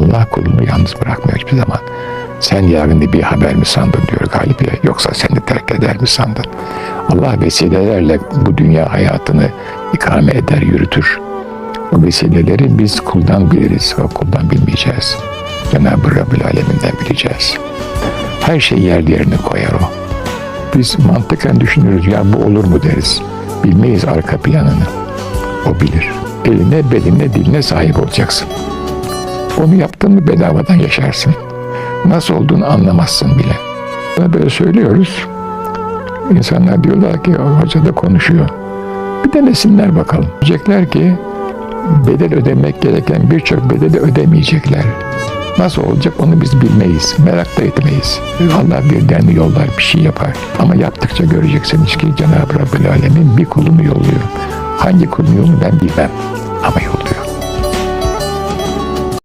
Allah kulunu yalnız bırakmıyor hiçbir zaman. Sen yarın bir haber mi sandın diyor Galibiye. Yoksa seni terk eder mi sandın? Allah vesilelerle bu dünya hayatını ikame eder, yürütür. O vesileleri biz kuldan biliriz ve kuldan bilmeyeceğiz. Cenab-ı Rabbül Aleminden bileceğiz. Her şey yer yerine koyar o. Biz mantıken düşünürüz ya bu olur mu deriz. Bilmeyiz arka planını. O bilir. Eline, beline, diline sahip olacaksın. Onu yaptın mı bedavadan yaşarsın. Nasıl olduğunu anlamazsın bile. Buna böyle söylüyoruz. İnsanlar diyorlar ki "O hoca da konuşuyor. Bir denesinler bakalım. Diyecekler ki bedel ödemek gereken birçok bedeli ödemeyecekler. Nasıl olacak onu biz bilmeyiz. Merak da etmeyiz. Allah birden yollar bir şey yapar. Ama yaptıkça göreceksiniz ki Cenab-ı Rabbül Alemin bir kulunu yolluyor. Hangi kulun yolunu ben bilmem. Ama yolluyor.